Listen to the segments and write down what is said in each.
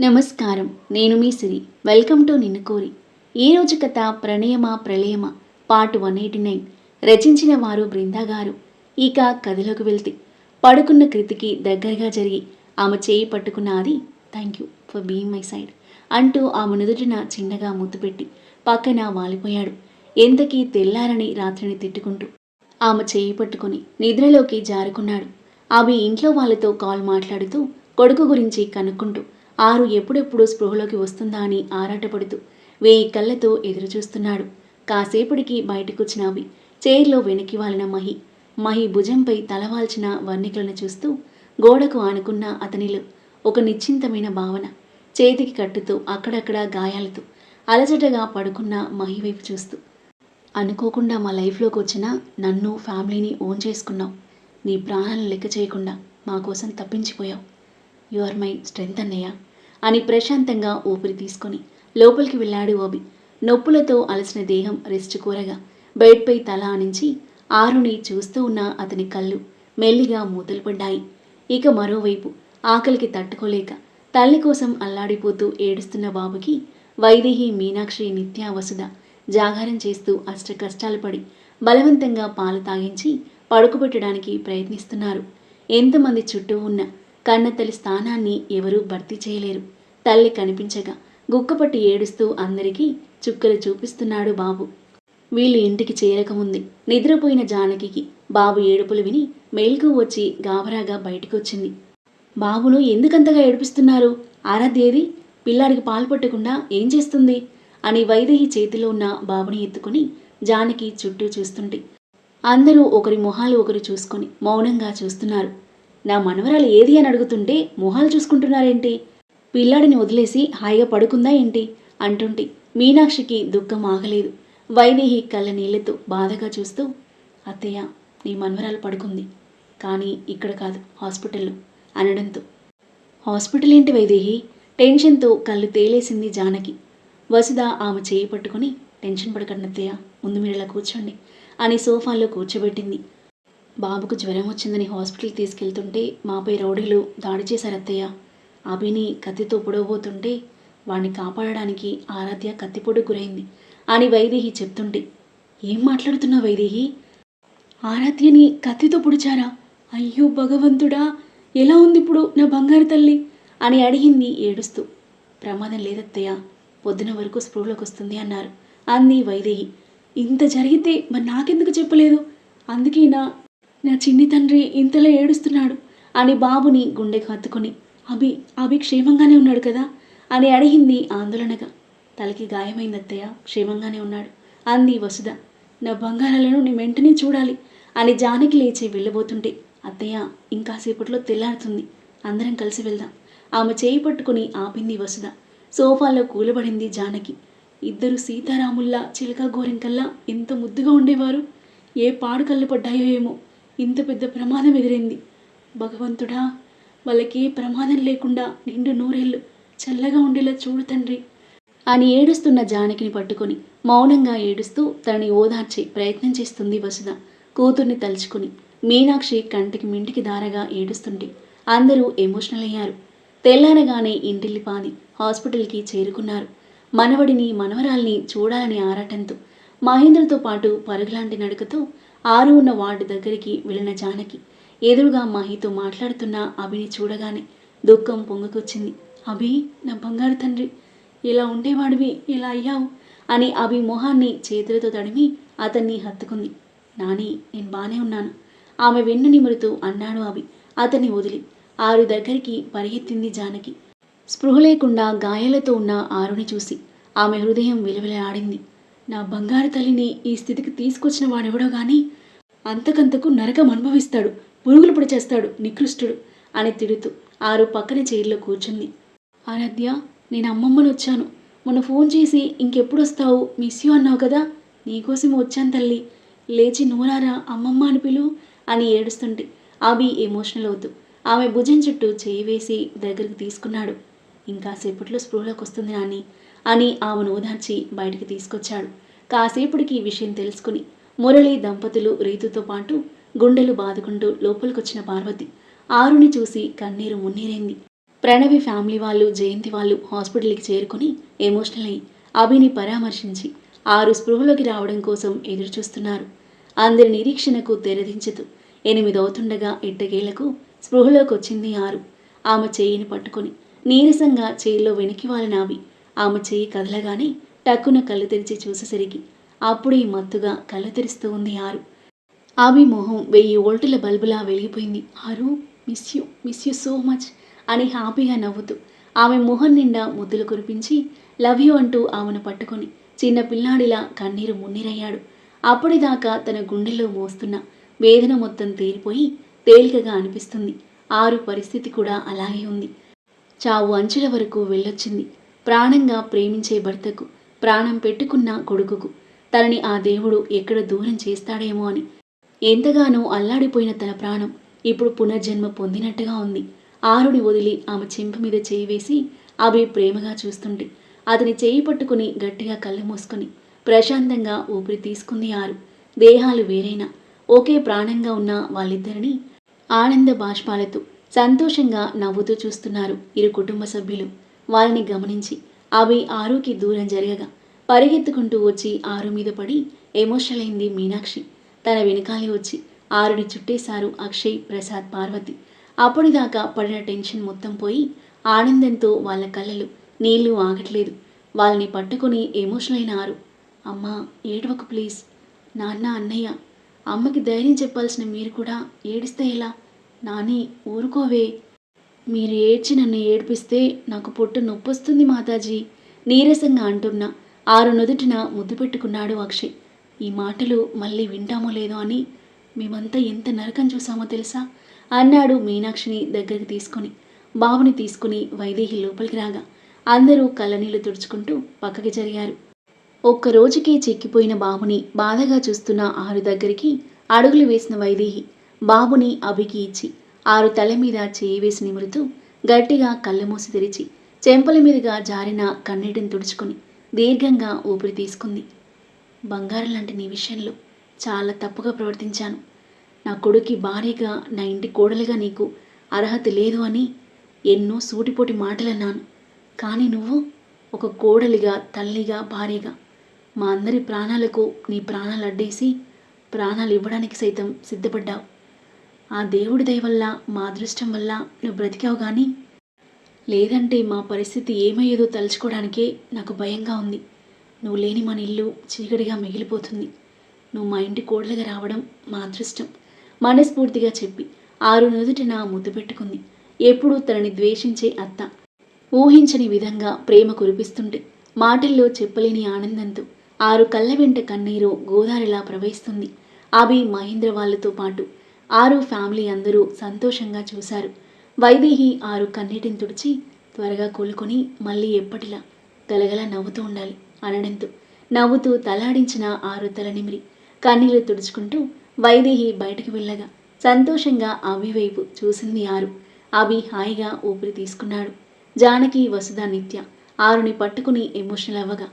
నమస్కారం. నేను మీ సిరి. Welcome to నిన్ను కోరి. ఈరోజు కథ ప్రణయమ ప్రళయమా? పార్ట్ వన్ ఎయిటీ నైన్ రచించిన వారు బృందా గారు. ఇక కథలోకి వెళ్తే పడుకున్న కృతికి దగ్గరగా జరిగి ఆమె చేయి పట్టుకున్న అది thank you for being my side అంటూ ఆమె నుదుటిన చిన్నగా ముద్దుపెట్టి పక్కన వాలిపోయాడు. ఎంతకీ తెల్లారని రాత్రిని తిట్టుకుంటూ ఆమె చేయి పట్టుకుని నిద్రలోకి జారుకున్నాడు. ఆమె ఇంట్లో వాళ్ళతో కాల్ మాట్లాడుతూ కొడుకు గురించి కనుక్కుంటూ ఆరు ఎప్పుడెప్పుడు స్పృహలోకి వస్తుందా అని ఆరాటపడుతూ వేయి కళ్ళతో ఎదురుచూస్తున్నాడు. కాసేపటికి బయటకొచ్చిన అవి చైర్లో వెనక్కి వాలిన మహి. మహి భుజంపై తలవాల్చిన వర్ణికలను చూస్తూ గోడకు ఆనుకున్న అతనిలో ఒక నిశ్చింతమైన భావన చేతికి కట్టుతూ అక్కడక్కడ గాయాలతో అలజటగా పడుకున్న మహి వైపు చూస్తూ అనుకోకుండా మా లైఫ్లోకి వచ్చిన నన్ను ఫ్యామిలీని ఓన్ చేసుకున్నావు. నీ ప్రాణాలను లెక్క చేయకుండా మా కోసం తప్పించిపోయావు. యు ఆర్ మై స్ట్రెంత్ అన్నయ్య అని ప్రశాంతంగా ఊపిరి తీసుకొని లోపలికి వెళ్ళాడు ఓబి. నొప్పులతో అలసిన దేహం రెస్ట్ కూరగా బెడ్పై తల ఆనించి ఆరుని చూస్తూ ఉన్న అతని కళ్ళు మెల్లిగా మూతలు పడ్డాయి. ఇక మరోవైపు ఆకలికి తట్టుకోలేక తల్లి కోసం అల్లాడిపోతూ ఏడుస్తున్న బాబుకి వైదేహి మీనాక్షి నిత్యా వసుధ జాగారం చేస్తూ అష్ట కష్టాలు పడి బలవంతంగా పాలు తాగించి పడుకోబెట్టడానికి ప్రయత్నిస్తున్నారు. ఎంతమంది చుట్టూ ఉన్న కన్నతల్లి స్థానాన్ని ఎవరూ భర్తీ చేయలేరు. తల్లి కనిపించగా గుక్కపట్టి ఏడుస్తూ అందరికీ చుక్కలు చూపిస్తున్నాడు బాబు. వీళ్ళు ఇంటికి చేరకముంది నిద్రపోయిన జానకికి బాబు ఏడుపులు విని మేల్కు వచ్చి గాబరాగా బయటికొచ్చింది. బాబును ఎందుకంతగా ఏడిపిస్తున్నారు? ఆరాధ్యేది పిల్లాడికి పాలు పట్టకుండా ఏం చేస్తుంది? అని వైదేహి చేతిలో ఉన్న బాబుని ఎత్తుకుని జానకి చుట్టూ చూస్తుంటే అందరూ ఒకరి మొహాలు ఒకరు చూసుకొని మౌనంగా చూస్తున్నారు. నా మనవరాలు ఏది అని అడుగుతుంటే మొహాలు చూసుకుంటున్నారేంటి? పిల్లాడిని వదిలేసి హాయిగా పడుకుందా ఏంటి? అంటుంటే మీనాక్షికి దుఃఖం ఆగలేదు. వైదేహి కళ్ళ నీళ్ళతో బాధగా చూస్తూ అత్తయ్య నీ మనవరాలు పడుకుంది. కానీ ఇక్కడ కాదు హాస్పిటల్లో అనడంతో. హాస్పిటల్ ఏంటి వైదేహి? టెన్షన్తో కళ్ళు తేలేసింది జానకి. వసుధ ఆమె చేయి పట్టుకుని టెన్షన్ పడకండి అత్తయ్య ముందు మీరు ఇలా కూర్చోండి అని సోఫాలో కూర్చోబెట్టింది. బాబుకు జ్వరం వచ్చిందని హాస్పిటల్కి తీసుకెళ్తుంటే మాపై రౌడీలు దాడి చేశారు అత్తయ్య అభిని కత్తితో పొడవబోతుంటే వాణ్ణి కాపాడడానికి ఆరాధ్య కత్తిపొడు గురైంది. అని వైదేహి చెప్తుంటే ఏం మాట్లాడుతున్నావు వైదేహి? ఆరాధ్యని కత్తితో పొడిచారా? అయ్యో భగవంతుడా ఎలా ఉంది ఇప్పుడు నా బంగారు తల్లి? అని అడిగింది ఏడుస్తూ. ప్రమాదం లేదత్తయ్య పొద్దున వరకు స్పృహలోకి వస్తుంది అన్నారు. అంది వైదేహి. ఇంత జరిగితే మరి నాకెందుకు చెప్పలేదు? అందుకే నా నా చిన్ని తండ్రి ఇంతలో ఏడుస్తున్నాడు అని బాబుని గుండెకు హత్తుకుని అభి అభి క్షేమంగానే ఉన్నాడు కదా? అని అడిగింది ఆందోళనగా. తలకి గాయమైంది అత్తయ్య క్షేమంగానే ఉన్నాడు అంది వసుధ. నా బంగారాలను నీ వెంటనే చూడాలి అని జానకి లేచి వెళ్ళబోతుంటే అత్తయ్య ఇంకాసేపట్లో తెల్లారుతుంది అందరం కలిసి వెళ్దాం ఆమె చేయి పట్టుకుని ఆపింది వసుధ. సోఫాలో కూలబడింది జానకి. ఇద్దరు సీతారాముల్లా చిలక గోరింకల్లా ఎంత ముద్దుగా ఉండేవారు! ఏ పాడు కళ్ళు పడ్డాయో ఏమో! ఇంత పెద్ద ప్రమాదం ఎదురైంది. భగవంతుడా వాళ్ళకి ఏ ప్రమాదం లేకుండా నిండు నూరేళ్ళు చల్లగా ఉండేలా చూడు తండ్రి అని ఏడుస్తున్న జానకిని పట్టుకొని మౌనంగా ఏడుస్తూ తనని ఓదార్చే ప్రయత్నం చేస్తుంది వసుధ కూతుర్ని తలుచుకుని. మీనాక్షి కంటికి మింటికి దారగా ఏడుస్తుంటే అందరూ ఎమోషనల్ అయ్యారు. తెల్లారగానే ఇంటిల్లిపాది హాస్పిటల్కి చేరుకున్నారు. మనవడిని మనవరాల్ని చూడాలని ఆరాటంతో మహేంద్రతో పాటు పరుగులాంటి నడుకతో ఆరు ఉన్న వార్డు దగ్గరికి వెళ్ళిన జానకి ఎదురుగా మహితో మాట్లాడుతున్న అభిని చూడగానే దుఃఖం పొంగుకొచ్చింది. అభి నా బంగారు తండ్రి ఇలా ఉండేవాడివి ఇలా అయ్యావు అని అభి మొహాన్ని చేతులతో తడిమి అతన్ని హత్తుకుంది. నాని నేను బానే ఉన్నాను. ఆమె వెన్ను నిమురుతూ అన్నాడు అభి. అతన్ని వదిలి ఆరు దగ్గరికి పరిగెత్తింది జానకి. స్పృహ లేకుండా గాయాలతో ఉన్న ఆరుని చూసి ఆమె హృదయం విలువలాడింది. నా బంగారు తల్లిని ఈ స్థితికి తీసుకొచ్చిన వాడెవడో గాని అంతకంతకు నరకం అనుభవిస్తాడు పురుగులు పొడిచేస్తాడు నికృష్టుడు అని తిడుతూ ఆరు పక్కన చైర్లో కూర్చుంది. ఆరాధ్య నేను అమ్మమ్మను వచ్చాను. మొన్న ఫోన్ చేసి ఇంకెప్పుడు వస్తావు? మిస్ యూ అన్నావు కదా? నీకోసం వచ్చాను తల్లి. లేచి నూరారా అమ్మమ్మ అని పిలు అని ఏడుస్తుంటే అభి ఎమోషనల్ అవుతూ ఆమె భుజం చుట్టూ చేయి వేసి దగ్గరికి తీసుకున్నాడు. ఇంకా సేపట్లో స్పృహలోకి వస్తుంది నాని. అని ఆమెను ఓదార్చి బయటికి తీసుకొచ్చాడు. కాసేపుడికి ఈ విషయం తెలుసుకుని మురళి దంపతులు రీతుతో పాటు గుండెలు బాదుకుంటూ లోపలికొచ్చిన పార్వతి ఆరుని చూసి కన్నీరు మున్నీరైంది. ప్రణవి ఫ్యామిలీ వాళ్ళు జయంతి వాళ్ళు హాస్పిటల్కి చేరుకుని ఎమోషనల్ అయ్యి అభిని పరామర్శించి ఆరు స్పృహలోకి రావడం కోసం ఎదురుచూస్తున్నారు. అందరి నిరీక్షణకు తెరదించుతూ ఎనిమిదవుతుండగా ఎట్టకేలకు స్పృహలోకి వచ్చింది ఆరు. ఆమె చేయిని పట్టుకొని నీరసంగా చేయిలో వెనక్కి వాలిన నావి ఆమె చేయి కదలగానే టక్కున కళ్ళు తెరిచి చూసేసరికి అప్పుడే మత్తుగా కళ్ళు తెరుస్తూ ఉంది ఆరు. ఆమె మొహం వెయ్యి ఓల్టుల బల్బులా వెలిగిపోయింది. ఆరు miss you miss you so much అని హ్యాపీగా నవ్వుతూ ఆమె మొహం నిండా ముద్దులు కురిపించి లవ్ యూ అంటూ ఆమెను పట్టుకొని చిన్న పిల్లాడిలా కన్నీరు మున్నీరయ్యాడు. అప్పటిదాకా తన గుండెల్లో మోస్తున్న వేదన మొత్తం తీరిపోయి తేలికగా అనిపిస్తుంది. ఆరు పరిస్థితి కూడా అలాగే ఉంది. చావు అంచుల వరకు వెళ్ళొచ్చింది. ప్రాణంగా ప్రేమించే భర్తకు ప్రాణం పెట్టుకున్న కొడుకుకు. తనని ఆ దేవుడు ఎక్కడ దూరం చేస్తాడేమో అని. ఎంతగానో అల్లాడిపోయిన తన ప్రాణం ఇప్పుడు పునర్జన్మ పొందినట్టుగా ఉంది. ఆరుడి వదిలి ఆమె చెంప మీద చేయి వేసి అవి ప్రేమగా చూస్తుంటే అతని చేయి పట్టుకుని గట్టిగా కళ్ళు మూసుకొని ప్రశాంతంగా ఊపిరి తీసుకుంది ఆరు. దేహాలు వేరైనా ఒకే ప్రాణంగా ఉన్న వాళ్ళిద్దరిని ఆనంద బాష్పాలతో సంతోషంగా నవ్వుతూ చూస్తున్నారు ఇరు కుటుంబ సభ్యులు. వాళ్ళని గమనించి అవి ఆరుకి దూరం జరగగా పరిగెత్తుకుంటూ వచ్చి ఆరు మీద పడి ఎమోషనల్ అయింది మీనాక్షి. తన వెనకాలే వచ్చి ఆరుని చుట్టేశారు అక్షయ్ ప్రసాద్ పార్వతి. అప్పటిదాకా పడిన టెన్షన్ మొత్తం పోయి ఆనందంతో వాళ్ళ కళ్ళలు నీళ్ళు ఆగట్లేదు. వాళ్ళని పట్టుకుని ఎమోషనల్ అయిన ఆరు అమ్మా ఏడవకు ప్లీజ్. నాన్న అన్నయ్య అమ్మకి ధైర్యం చెప్పాల్సిన మీరు కూడా ఏడిస్తే ఎలా? నాని ఊరుకోవే. మీరు ఏడ్చి నన్ను ఏడిపిస్తే నాకు పొట్టు నొప్పొస్తుంది మాతాజీ నీరసంగా అంటున్నా. ఆరు నుదుటిన ముద్దు పెట్టుకున్నాడు అక్షయ్. ఈ మాటలు మళ్ళీ వింటామో లేదో అని మేమంతా ఎంత నరకం చూసామో తెలుసా? అన్నాడు మీనాక్షిని దగ్గరికి తీసుకొని. బాబుని తీసుకుని వైదేహి లోపలికి రాగా అందరూ కళ్ళనీళ్ళు తుడుచుకుంటూ పక్కకి జరిగారు. ఒక్క రోజుకి చిక్కిపోయిన బాబుని బాధగా చూస్తున్న ఆరు దగ్గరికి అడుగులు వేసిన వైదేహి బాబుని అభికి ఇచ్చి ఆరు తల మీద చేయి వేసి నిమురుతూ గట్టిగా కళ్ళు మూసి తెరిచి చెంపల మీదుగా జారిన కన్నీటిని తుడుచుకుని దీర్ఘంగా ఊపిరి తీసుకుంది. బంగారం లాంటి నీ విషయంలో చాలా తప్పుగా ప్రవర్తించాను. నా కొడుకి భార్యగా నా ఇంటి కోడలుగా నీకు అర్హత లేదు అని ఎన్నో సూటిపోటి మాటలన్నాను కానీ నువ్వు ఒక కోడలిగా తల్లిగా భార్యగా మా అందరి ప్రాణాలకు నీ ప్రాణాలు అడ్డేసి ప్రాణాలు ఇవ్వడానికి సైతం సిద్ధపడ్డావు. ఆ దేవుడి దయ వల్ల మా అదృష్టం వల్ల నువ్వు బ్రతికావు కానీ లేదంటే మా పరిస్థితి ఏమయ్యేదో తలుచుకోవడానికే నాకు భయంగా ఉంది. నువ్వు లేని మన ఇల్లు చీకటిగా మిగిలిపోతుంది. నువ్వు మా ఇంటి కోడలుగా రావడం మా అదృష్టం. మనస్ఫూర్తిగా చెప్పి ఆరు నుదుటిన ముద్దు పెట్టుకుంది. ఎప్పుడూ తనని ద్వేషించే అత్త. ఊహించని విధంగా ప్రేమ కురిపిస్తుంటే మాటల్లో చెప్పలేని ఆనందంతో ఆరు కళ్ళ వెంట కన్నీరు గోదారిలా ప్రవహిస్తుంది. అభి మహేంద్ర వాళ్ళతో పాటు ఆరు ఫ్యామిలీ అందరూ సంతోషంగా చూశారు. వైదేహి ఆరు కన్నీటిని తుడిచి త్వరగా కోలుకొని మళ్ళీ ఎప్పటిలా గలగల నవ్వుతూ ఉండాలి అనడంతో నవ్వుతూ తలాడించిన ఆరు తల నిమిరి కన్నీళ్ళు తుడుచుకుంటూ వైదేహి బయటకు వెళ్ళగా సంతోషంగా అభి వైపు చూసింది ఆరు. అభి హాయిగా ఊపిరి తీసుకున్నాడు. జానకి వసుధ నిత్య ఆరుని పట్టుకుని ఎమోషనల్ అవ్వగా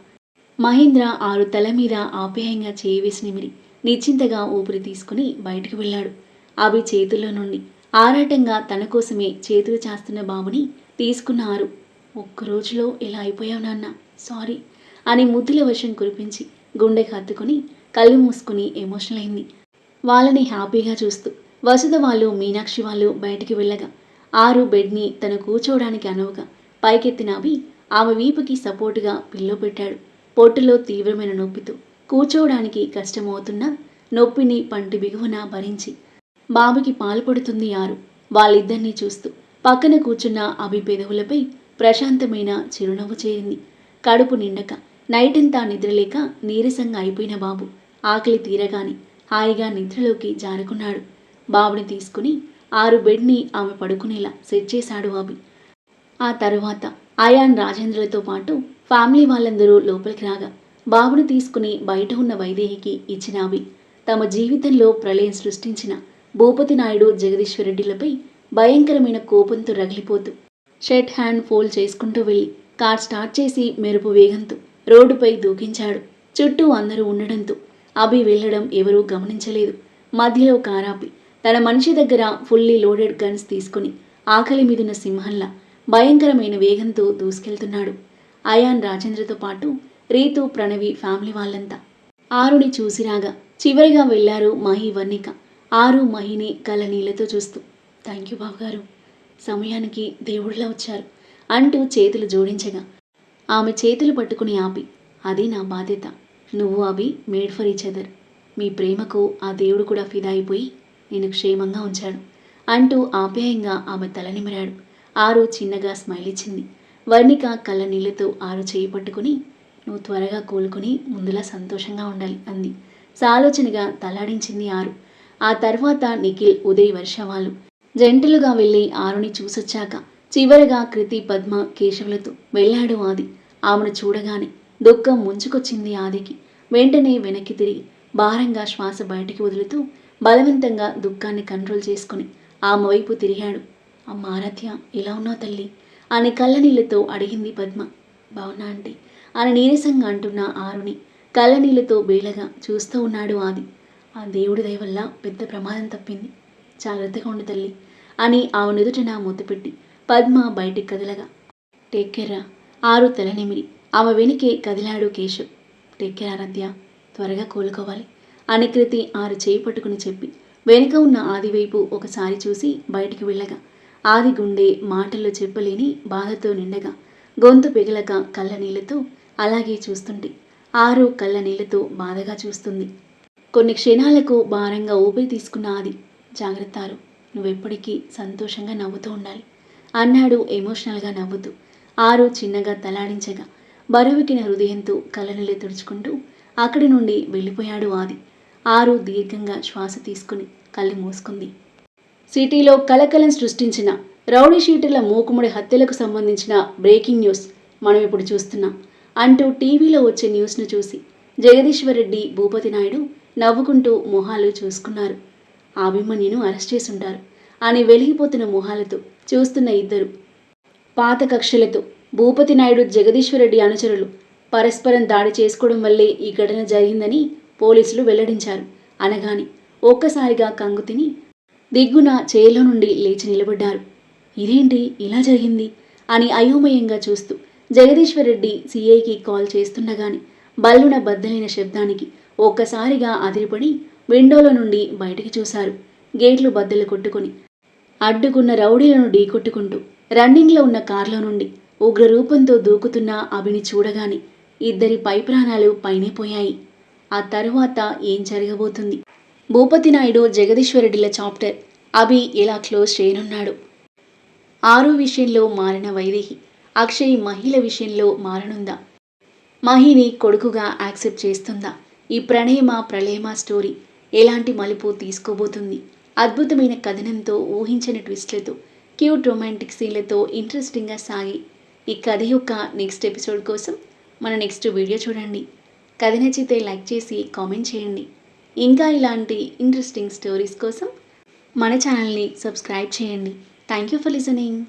మహేంద్ర ఆరు తల మీద ఆప్యాయంగా చేయి వేసి నిమిరి నిశ్చింతగా ఊపిరి తీసుకుని బయటకు వెళ్ళాడు. అవి చేతుల్లో నుండి ఆరాటంగా తన కోసమే చేతులు చేస్తున్న బాబుని తీసుకున్నారు. ఒక్కరోజులో ఒక్క రోజులో ఇలా అయిపోయావు నాన్న? సారీ అని ముద్దుల వర్షం కురిపించి గుండె కత్తుకుని కళ్ళు మూసుకుని ఎమోషనల్ అయింది. వాళ్ళని హ్యాపీగా చూస్తూ వసుధ వాళ్ళు మీనాక్షి వాళ్ళు బయటికి వెళ్ళగా ఆరు బెడ్ని తను కూర్చోవడానికి అనువుగా పైకెత్తిన అవి ఆమె వీపుకి సపోర్టుగా పిల్లో పెట్టాడు. పొట్టులో తీవ్రమైన నొప్పితో కూర్చోవడానికి కష్టమవుతున్నా నొప్పిని పంటి బిగువన భరించి బాబుకి పాల్పడుతుంది ఆరు. వాళ్ళిద్దరినీ చూస్తూ పక్కన కూర్చున్న అభి పెదవులపై ప్రశాంతమైన చిరునవ్వు చేరింది. కడుపు నిండక నైటంతా నిద్రలేక నీరసంగా అయిపోయిన బాబు ఆకలి తీరగాని హాయిగా నిద్రలోకి జారుకున్నాడు. బాబుని తీసుకుని ఆరు బెడ్ని ఆమె పడుకునేలా సెట్ చేశాడు అభి. ఆ తరువాత ఆయాన్ రాజేంద్రలతో పాటు ఫ్యామిలీ వాళ్ళందరూ లోపలికి రాగా బాబుని తీసుకుని బయట ఉన్న వైదేహికి ఇచ్చిన అవి తమ జీవితంలో ప్రళయం సృష్టించిన భూపతి నాయుడు జగదీశ్వరరెడ్డిలపై భయంకరమైన కోపంతో రగిలిపోతూ షర్ట్ హ్యాండ్ ఫోల్డ్ చేసుకుంటూ వెళ్ళి కార్ స్టార్ట్ చేసి మెరుపు వేగంతో రోడ్డుపై దూకించాడు. చుట్టూ అందరూ ఉండడంతో అభి వెళ్ళడం ఎవరూ గమనించలేదు. మధ్యలో కారాపి తన మనిషి దగ్గర ఫుల్లీ లోడెడ్ గన్స్ తీసుకుని ఆకలి మీదున్న సింహంలా భయంకరమైన వేగంతో దూసుకెళ్తున్నాడు. అయాన్ రాజేంద్రతో పాటు రీతు ప్రణవి ఫ్యామిలీ వాళ్ళంతా. ఆరుని చూసిరాగా చివరిగా వెళ్ళారు మహి వర్ణిక. ఆరు మహిని కళ్ళ నీళ్ళతో చూస్తూ థ్యాంక్ యూ బావగారు. సమయానికి దేవుడిలా వచ్చారు అంటూ చేతులు జోడించగా ఆమె చేతులు పట్టుకుని ఆపి అది నా బాధ్యత. నువ్వు అవి మేడ్ ఫర్ ఈచ్ అదర్. మీ ప్రేమకు ఆ దేవుడు కూడా ఫిదా అయిపోయి నేను క్షేమంగా ఉంచాడు అంటూ ఆప్యాయంగా ఆమె తల నిమిరాడు. ఆరు చిన్నగా స్మైల్ ఇచ్చింది. వర్ణిక కళ్ళ నీళ్ళతో ఆరు చేయి పట్టుకుని నువ్వు త్వరగా కోలుకుని ముందులా సంతోషంగా ఉండాలి అంది. సాలోచనగా తలాడించింది ఆరు. ఆ తర్వాత నిఖిల్ ఉదయ్ వర్ష వాళ్ళు జంటలుగా వెళ్ళి ఆరుని చూసొచ్చాక చివరగా కృతి పద్మ కేశవులతో వెళ్ళాడు ఆది. ఆమెను చూడగానే దుఃఖం ముంచుకొచ్చింది ఆదికి. వెంటనే వెనక్కి తిరిగి భారంగా శ్వాస బయటికి వదులుతూ బలవంతంగా దుఃఖాన్ని కంట్రోల్ చేసుకుని ఆమె వైపు తిరిగాడు. అమ్మ ఆరాధ్య ఎలా ఉన్నావు తల్లి? అని కళ్ళనీళ్ళతో అడిగింది పద్మ. బావునా అంటే అని నీరసంగా అంటున్న ఆరుని కళ్ళనీళ్ళతో బేలగా చూస్తూ ఉన్నాడు ఆది. ఆ దేవుడి దయ వల్ల పెద్ద ప్రమాదం తప్పింది. జాగ్రత్తగా ఉండు తల్లి అని ఆమె నా ముద్దు పెట్టి పద్మ బయటికి కదలగా. టేక్కెర్రా ఆరు తలనిమిరి ఆమె వెనుకే కదిలాడు కేశవ్. టేక్కెర్ ఆరాధ్య త్వరగా కోలుకోవాలి అని కృతి ఆరు చేయి పట్టుకుని చెప్పి వెనుక ఉన్న ఆది వైపు ఒకసారి చూసి బయటికి వెళ్ళగా. ఆది గుండె మాటల్లో చెప్పలేని బాధతో నిండగా. గొంతు పిగలక కళ్ళ నీళ్ళతో అలాగే చూస్తుంటే ఆరు కళ్ళ నీళ్ళతో బాధగా చూస్తుంది. కొన్ని క్షణాలకు భారంగా ఊపిరి తీసుకున్న ఆది జాగ్రత్తారు నువ్వెప్పటికీ సంతోషంగా నవ్వుతూ ఉండాలి. అన్నాడు ఎమోషనల్గా నవ్వుతూ. ఆరు చిన్నగా తలాడించగా బరువుకిన హృదయంతో కలనలే తుడుచుకుంటూ అక్కడి నుండి వెళ్ళిపోయాడు ఆది. ఆరు దీర్ఘంగా శ్వాస తీసుకుని కళ్ళు మూసుకుంది. సిటీలో కలకలం సృష్టించిన రౌడీ షీటర్ల మూకుముడి హత్యలకు సంబంధించిన బ్రేకింగ్ న్యూస్ మనం ఇప్పుడు చూస్తున్నాం అంటూ టీవీలో వచ్చే న్యూస్ను చూసి జగదీశ్వరరెడ్డి భూపతి నాయుడు నవ్వుకుంటూ మొహాలు చూసుకున్నారు. అభిమన్యును అరెస్ట్ చేసుంటారు. అని వెలిగిపోతున్న మొహాలతో చూస్తున్న ఇద్దరు పాత కక్షలతో భూపతి నాయుడు జగదీశ్వరరెడ్డి అనుచరులు పరస్పరం దాడి చేసుకోవడం వల్లే ఈ ఘటన జరిగిందని పోలీసులు వెల్లడించారు. అనగాని ఒక్కసారిగా కంగు తిని దిగ్గున చేలో నుండి లేచి నిలబడ్డారు. ఇదేంటి? ఇలా జరిగింది? అని అయోమయంగా చూస్తూ జగదీశ్వరరెడ్డి సీఐకి కాల్ చేస్తుండగాని బల్లున బద్దలైన శబ్దానికి ఒక్కసారిగా అదిరిపడి విండోలో నుండి బయటికి చూశారు. గేట్లు బద్దలు కొట్టుకొని అడ్డుకున్న రౌడీలను ఢీకొట్టుకుంటూ రన్నింగ్లో ఉన్న కార్లో నుండి ఉగ్ర రూపంతో దూకుతున్న అభిని చూడగానే ఇద్దరి పై ప్రాణాలు పైనే పోయాయి. ఆ తరువాత ఏం జరగబోతుంది? భూపతి నాయుడు జగదీశ్వరెడ్డిల చాప్టర్. అభి ఇలా క్లోజ్ చేయనున్నాడు. ఆరు విషయంలో మారిన వైదేహి. అక్షయ్ మహిళ విషయంలో మారనుందా? మహిని కొడుకుగా యాక్సెప్ట్ చేస్తుందా? ఈ ప్రణయమ ప్రళయమ స్టోరీ ఎలాంటి మలుపు తీసుకోబోతుంది? అద్భుతమైన కథనంతో ఊహించని ట్విస్ట్లతో క్యూట్ రొమాంటిక్ సీన్లతో ఇంట్రెస్టింగ్గా సాగి ఈ కథ యొక్క నెక్స్ట్ ఎపిసోడ్ కోసం మన నెక్స్ట్ వీడియో చూడండి. కథ నచ్చితే లైక్ చేసి కామెంట్ చేయండి. ఇంకా ఇలాంటి ఇంట్రెస్టింగ్ స్టోరీస్ కోసం మన ఛానల్ని సబ్స్క్రైబ్ చేయండి. Thank you for listening